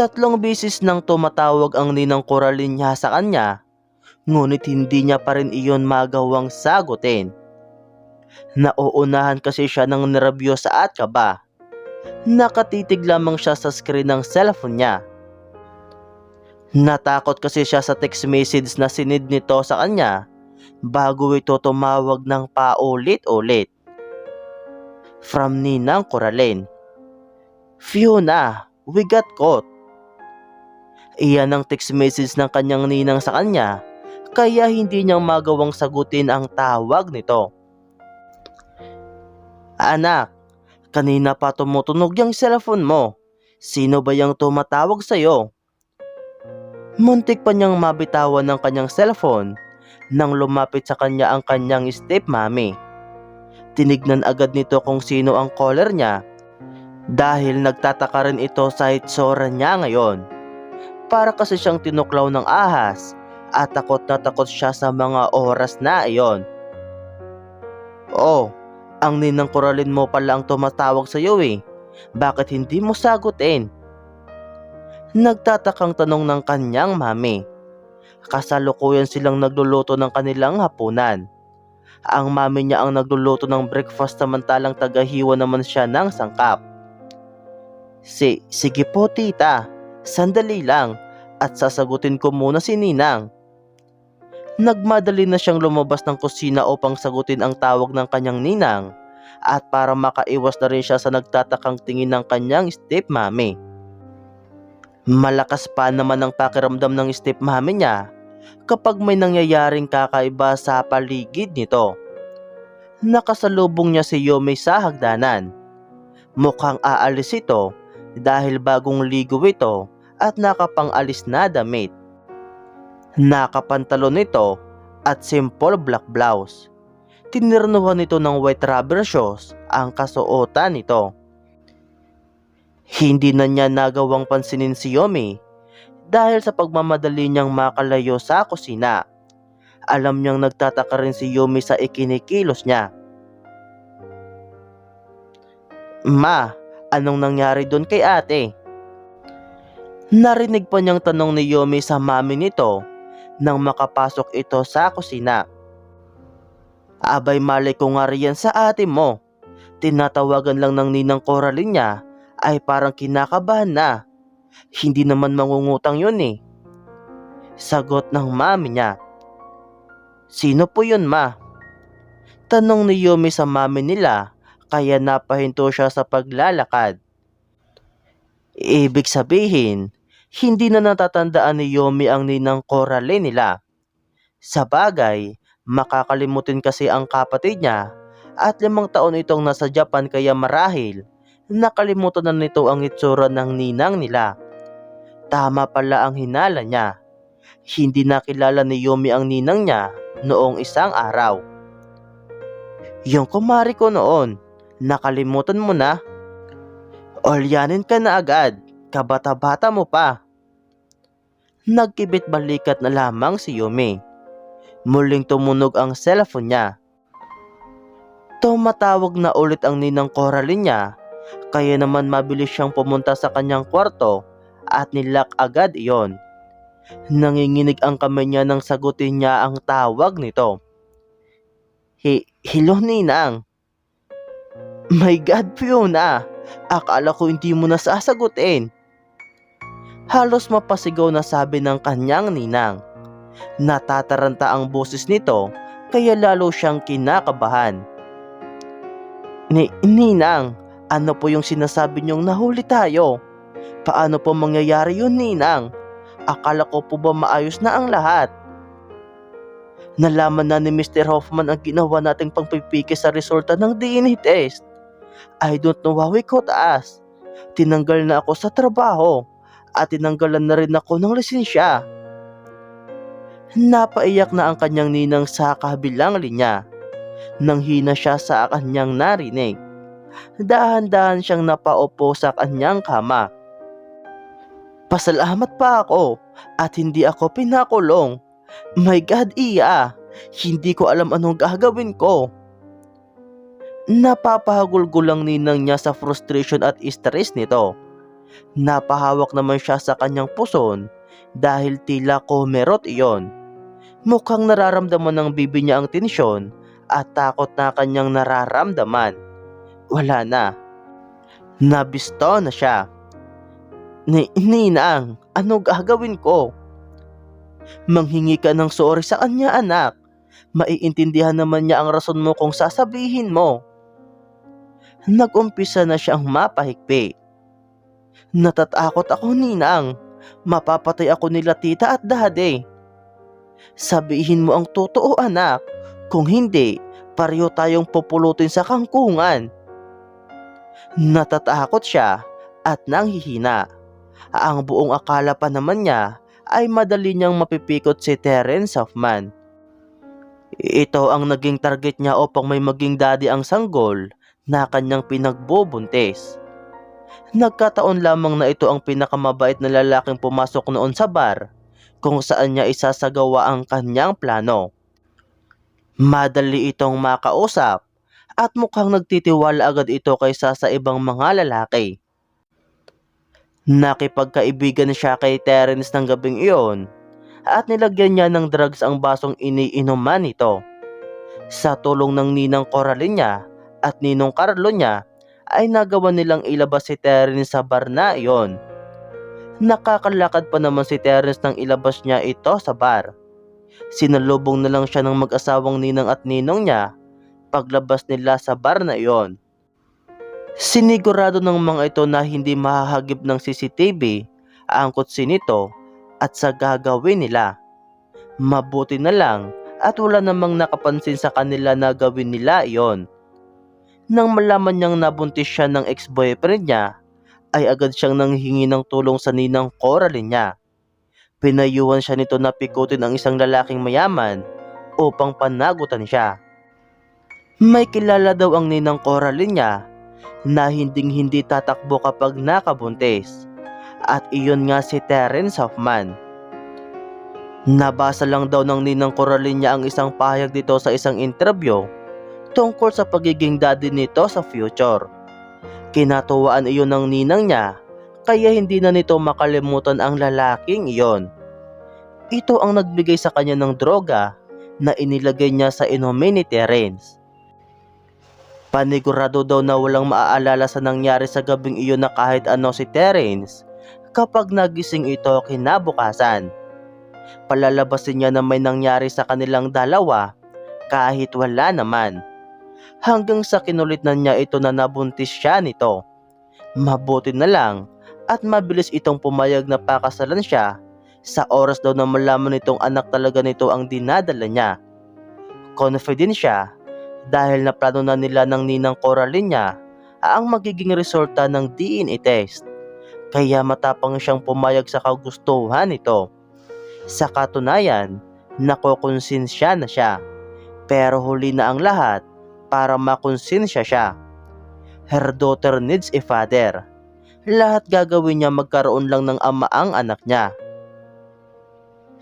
Tatlong bisis nang tumatawag ang ninang Coraline niya sa kanya, ngunit hindi niya pa rin iyon magawang sagutin. Nauunahan kasi siya ng nervyos at kaba. Nakatitig lamang siya sa screen ng cellphone niya. Natakot kasi siya sa text message na sinid nito sa kanya bago ito tumawag ng paulit-ulit. From Ninang Coraline. Fiona, we got caught. Iyan ang text message ng kanyang ninang sa kanya kaya hindi niyang magawang sagutin ang tawag nito. Anak, kanina pa tumutunog yung cellphone mo. Sino ba yung tumatawag sa'yo? Muntik pa niyang mabitawan ng kanyang cellphone nang lumapit sa kanya ang kanyang stepmommy. Tinignan agad nito kung sino ang caller niya dahil nagtataka rin ito sa itsura niya ngayon. Para kasi siyang tinuklaw ng ahas at takot na takot siya sa mga oras na iyon. Oh, ang ninang Coraline mo pala ang tumatawag sa iyo eh. Bakit hindi mo sagutin? Nagtatakang tanong ng kanyang mami. Kasalukuyan silang nagluluto ng kanilang hapunan. Ang mami niya ang nagluluto ng breakfast samantalang tagahiwa naman siya ng sangkap. Si, sige po tita, sandali lang at sasagutin ko muna si Ninang. Nagmadali na siyang lumabas ng kusina upang sagutin ang tawag ng kanyang ninang at para makaiwas na rin siya sa nagtatakang tingin ng kanyang stepmommy. Malakas pa naman ang pakiramdam ng stepmommy niya kapag may nangyayaring kakaiba sa paligid nito. Nakasalubong niya si Yomi sa hagdanan. Mukhang aalis ito dahil bagong ligo ito at nakapang-alis na damit. Nakapantalon ito at simple black blouse. Tinirnuhan nito ng white rubber shoes ang kasuotan nito. Hindi na niya nagawang pansinin si Yomi dahil sa pagmamadali niyang makalayo sa kusina. Alam niyang nagtataka rin si Yomi sa ikinikilos niya. Ma, anong nangyari doon kay ate? Narinig pa niyang tanong ni Yomi sa mami nito nang makapasok ito sa kusina. Abay malay ko nga riyan sa ate mo. Tinatawagan lang ng ninang Coraline niya ay parang kinakabahan na. Hindi naman mangungutang yun eh. Sagot ng mami niya. Sino po yun ma? Tanong ni Yomi sa mami nila kaya napahinto siya sa paglalakad. Ibig sabihin, hindi na natatandaan ni Yomi ang ninang Coraline nila. Sa bagay, makakalimutin kasi ang kapatid niya at limang taon itong nasa Japan kaya marahil nakalimutan na nito ang itsura ng ninang nila. Tama pala ang hinala niya. Hindi nakilala ni Yomi ang ninang niya noong isang araw. Yung kumari ko noon, nakalimutan mo na. Olyanin ka na agad, kabata-bata mo pa. Nagkibit balikat na lamang si Yumi. Muling tumunog ang cellphone niya. Tumatawag na ulit ang ninang Coraline niya, kaya naman mabilis siyang pumunta sa kanyang kwarto at nilak agad iyon. Nanginginig ang kamay niya nang sagutin niya ang tawag nito. Hi, hello ninang. My God, Fiona! Akala ko hindi mo na sasagutin. Halos mapasigaw na sabi ng kanyang ninang. Natataranta ang boses nito kaya lalo siyang kinakabahan. Ni Ninang, ano po yung sinasabi niyong nahuli tayo? Paano po mangyayari yun, Ninang? Akala ko po ba maayos na ang lahat? Nalaman na ni Mr. Hoffman ang ginawa nating pangpipiki sa resulta ng DNA test. I don't know how we caught us. Tinanggal na ako sa trabaho at tinanggalan na rin ako ng lisensya. Napaiyak na ang kanyang ninang sa kabilang linya. Nang hina siya sa kanyang narinig. Dahan-dahan siyang napaupo sa kanyang kama. Pasalamat pa ako at hindi ako pinakulong. My God, iya! Hindi ko alam anong gagawin ko. Napapahagulgol lang ninang niya sa frustration at stress nito. Napahawak naman siya sa kanyang puson dahil tila kumerot iyon. Mukhang nararamdaman ng bibi niya ang tensyon at takot na kanyang nararamdaman. Wala na. Nabisto na siya. Ni Ninang, ano gagawin ko? Manghingi ka ng sorry sa kanya anak. Maiintindihan naman niya ang rason mo kung sasabihin mo. Nagumpisa na siyang mapahigpi. Natatakot ako ninang. Mapapatay ako nila tita at daddy. Sabihin mo ang totoo anak. Kung hindi, pareho tayong pupulutin sa kangkungan. Natatakot siya at nanghihina. Ang buong akala pa naman niya ay madali niyang mapipikot si Terence Hoffman. Ito ang naging target niya upang may maging daddy ang sanggol na kanyang pinagbubuntis. Nagkataon lamang na ito ang pinakamabait na lalaking pumasok noon sa bar kung saan niya isasagawa ang kanyang plano. Madali itong makausap at mukhang nagtitiwala agad ito kaysa sa ibang mga lalaki. Nakipagkaibigan siya kay Terence ng gabing iyon at nilagyan niya ng drugs ang basong iniinuman nito. Sa tulong ng ninang Coraline niya at ninong Carlo niya ay nagawa nilang ilabas si Terence sa bar na iyon. Nakakalakad pa naman si Terence nang ilabas niya ito sa bar. Sinalubong na lang siya ng mag-asawang ninang at ninong niya paglabas nila sa bar na iyon. Sinigurado ng mga ito na hindi mahahagip ng CCTV ang kutsi nito at sa gagawin nila. Mabuti na lang at wala namang nakapansin sa kanila na gawin nila iyon. Nang malaman niyang nabuntis siya ng ex-boyfriend niya, ay agad siyang nanghingi ng tulong sa ninang Coraline niya. Pinayuhan siya nito na pikutin ang isang lalaking mayaman upang panagutan siya. May kilala daw ang ninang Coraline niya na hinding hindi tatakbo kapag nakabuntis. At iyon nga si Terence Hoffman. Nabasa lang daw ng ninang Coraline niya ang isang pahayag dito sa isang interview tungkol sa pagiging daddy nito sa future. Kinatuwaan iyon ng ninang niya kaya hindi na nito makalimutan ang lalaking iyon. Ito ang nagbigay sa kanya ng droga na inilagay niya sa inumin ni Terence. Panigurado daw na walang maaalala sa nangyari sa gabing iyon na kahit ano si Terence kapag nagising ito kinabukasan. Palalabasin niya na may nangyari sa kanilang dalawa kahit wala naman. Hanggang sa kinulitnan niya ito na nabuntis siya nito. Mabuti na lang at mabilis itong pumayag na pakasalan siya sa oras daw na malaman nitong anak talaga nito ang dinadala niya. Confident siya dahil naplano na nila ng ninang Coraline niya ang magiging resulta ng DNA test. Kaya matapang siyang pumayag sa kagustuhan nito. Sa katunayan, nakokonsensya na siya. Pero huli na ang lahat para makonsensya siya. Her daughter needs a father. Lahat gagawin niya magkaroon lang ng ama ang anak niya.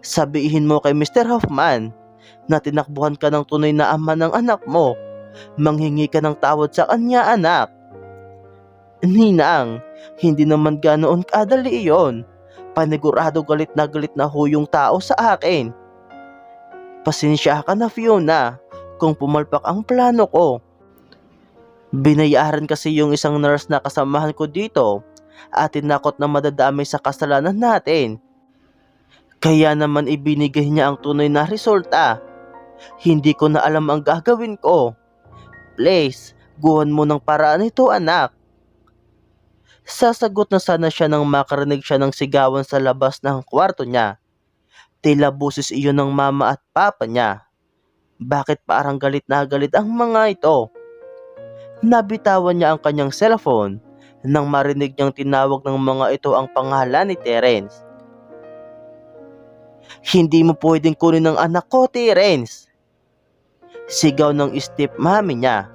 Sabihin mo kay Mr. Hoffman na tinakbuhan ka ng tunay na ama ng anak mo. Manghingi ka ng tawad sa kanya anak. Ninang, hindi naman ganoon kadali iyon. Panigurado galit na galit na ho yung tao sa akin. Pasensya ka na Fiona kung pumalpak ang plano ko. Binayaran kasi yung isang nurse na kasamahan ko dito at tinakot na madadamay sa kasalanan natin. Kaya naman ibinigay niya ang tunay na resulta. Hindi ko na alam ang gagawin ko. Please, guhan mo ng paraan ito anak. Sasagot na sana siya nang makarinig siya ng sigawan sa labas ng kwarto niya. Tila busis iyon ng mama at papa niya. Bakit parang galit na galit ang mga ito? Nabitawan niya ang kanyang cellphone nang marinig niyang tinawag ng mga ito ang pangalan ni Terence. Hindi mo pwedeng kunin ng anak ko, Terence. Sigaw ng stepmommy niya.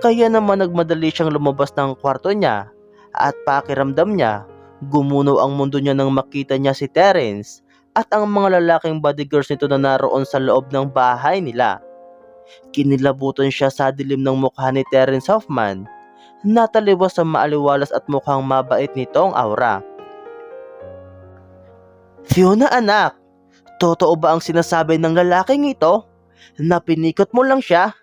Kaya naman nagmadali siyang lumabas ng kwarto niya at pakiramdam niya, gumuno ang mundo niya nang makita niya si Terence at ang mga lalaking bodyguards nito na naroon sa loob ng bahay nila. Kinilabutan siya sa dilim ng mukha ni Terence Hoffman nataliwas sa maaliwalas at mukhang mabait nitong aura. Fiona anak, totoo ba ang sinasabi ng lalaking ito? Na pinikot mo lang siya?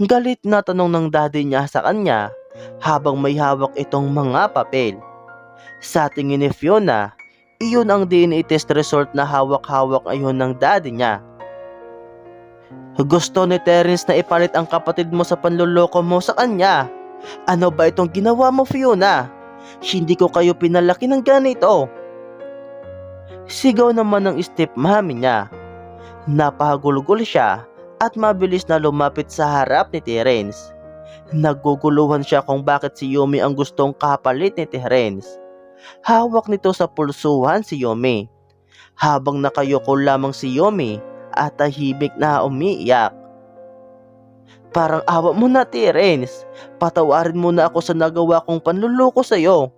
Galit na tanong ng daddy niya sa kanya habang may hawak itong mga papel. Sa tingin ni Fiona, iyon ang DNA test result na hawak-hawak ayon ng daddy niya. Gusto ni Terence na ipalit ang kapatid mo sa panluloko mo sa kanya. Ano ba itong ginawa mo, Fiona? Hindi ko kayo pinalaki ng ganito. Sigaw naman ng stepmommy niya. Napahagulgol siya at mabilis na lumapit sa harap ni Terence. Naguguluhan siya kung bakit si Yumi ang gustong kapalit ni Terence. Hawak nito sa pulsuhan si Yumi. Habang nakayoko lamang si Yumi at tahimik na umiiyak. Parang awa mo na Terence. Patawarin mo na ako sa nagawa kong panluloko sa'yo.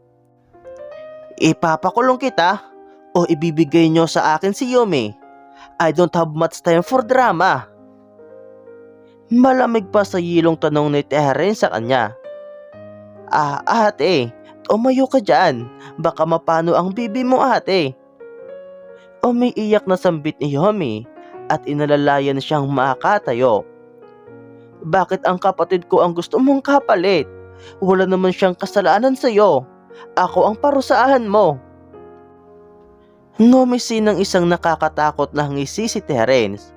Ipapakulong kita o ibibigay nyo sa akin si Yumi. I don't have much time for drama. Malamig pa sa yilong tanong ni Terence sa kanya. Ah, ate, umayo ka dyan. Baka mapano ang bibi mo ate. Umiiyak na sambit ni Yomi at inalalayan siyang makatayo. Bakit ang kapatid ko ang gusto mong kapalit? Wala naman siyang kasalanan sa iyo. Ako ang parusahan mo. Ngumisi ng isang nakakatakot na ngisi si Terence.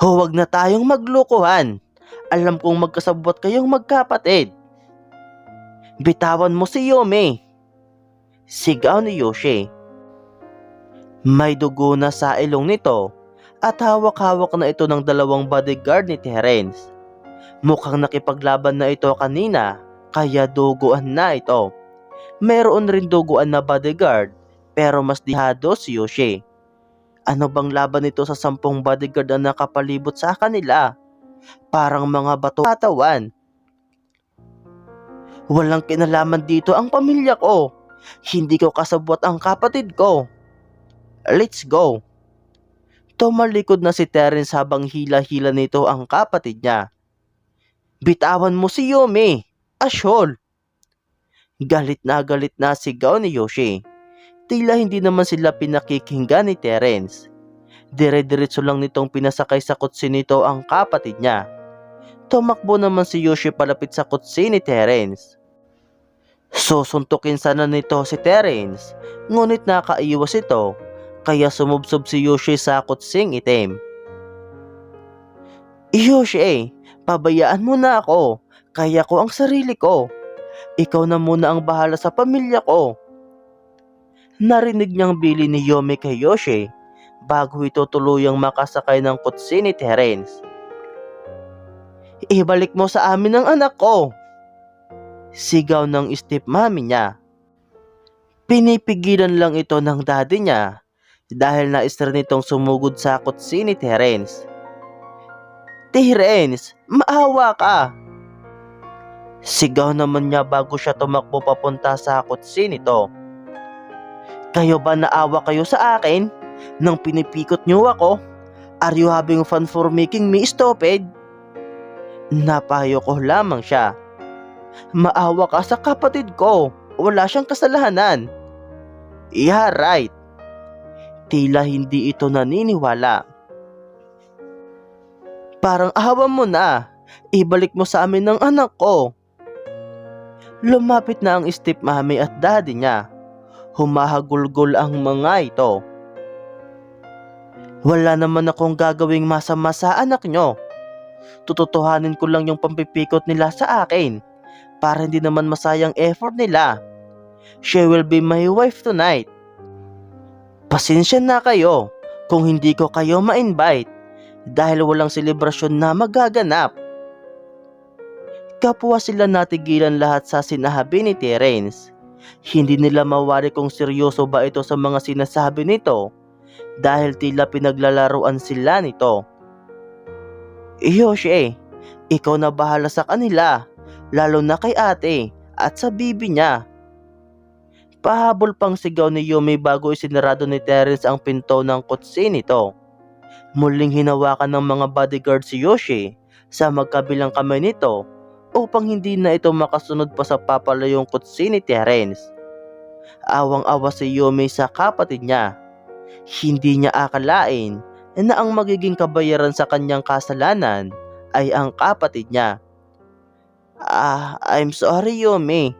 Huwag na tayong maglukuhan. Alam kong magkasabot kayong magkapatid. Bitawan mo si Yumi. Sigaw ni Yoshi. May dugo na sa ilong nito at hawak-hawak na ito ng dalawang bodyguard ni Terence. Mukhang nakipaglaban na ito kanina kaya duguan na ito. Meron rin duguan na bodyguard pero mas dihado si Yoshi. Ano bang laban nito sa sampung bodyguard na nakapalibot sa kanila? Parang mga bato katawan. Walang kinalaman dito ang pamilya ko. Hindi ko kasabot ang kapatid ko. Let's go. Tumalikod na si Terence habang hila-hila nito ang kapatid niya. Bitawan mo si Yumi. Asyol. Galit na galit na sigaw ni Yoshi. Tila hindi naman sila pinakikinggan ni Terence. Dire-diretso lang nitong pinasakay sa kutsi nito ang kapatid niya. Tumakbo naman si Yoshi palapit sa kutsi ni Terence. Susuntukin sana nito si Terence, ngunit nakaiwas ito, kaya sumubsob si Yoshi sa kutsing itim. Yoshi, pabayaan mo na ako, kaya ko ang sarili ko. Ikaw na muna ang bahala sa pamilya ko. Narinig niyang bili ni Yomi kay Yoshi bago ito tuluyang makasakay ng kutsi ni Terence. Ibalik mo sa amin ang anak ko. Sigaw ng stepmommy niya. Pinipigilan lang ito ng daddy niya dahil naistra nitong sumugod sa kutsi ni Terence. Terence, maawa ka! Sigaw naman niya bago siya tumakbo papunta sa kutsi nito. Kayo ba naawa kayo sa akin nang pinipikot niyo ako? Are you having fun for making me stupid? Napayo ko lamang siya. Maawa ka sa kapatid ko. Wala siyang kasalanan. Yeah, right. Tila hindi ito naniniwala. Parang awa mo na. Ibalik mo sa amin ng anak ko. Lumapit na ang stepmommy at daddy niya. Humahagulgol ang mga ito. Wala naman akong gagawing masama sa anak nyo. Tututuhanin ko lang yung pampipikot nila sa akin para hindi naman masayang effort nila. She will be my wife tonight. Pasensya na kayo kung hindi ko kayo ma-invite dahil walang selebrasyon na magaganap. Kapwa sila natigilan lahat sa sinahabi ni Terence. Hindi nila mawari kung seryoso ba ito sa mga sinasabi nito dahil tila pinaglalaruan sila nito. Yoshi, ikaw na bahala sa kanila, lalo na kay ate at sa bibi niya. Pahabol pang sigaw ni Yumi bago isinarado ni Terence ang pinto ng kutsi nito. Muling hinawakan ng mga bodyguard si Yoshi sa magkabilang kamay nito upang hindi na ito makasunod pa sa papalayong kutsi ni Terence. Awang-awa si Yumi sa kapatid niya. Hindi niya akalain na ang magiging kabayaran sa kanyang kasalanan ay ang kapatid niya. Ah, I'm sorry Yumi.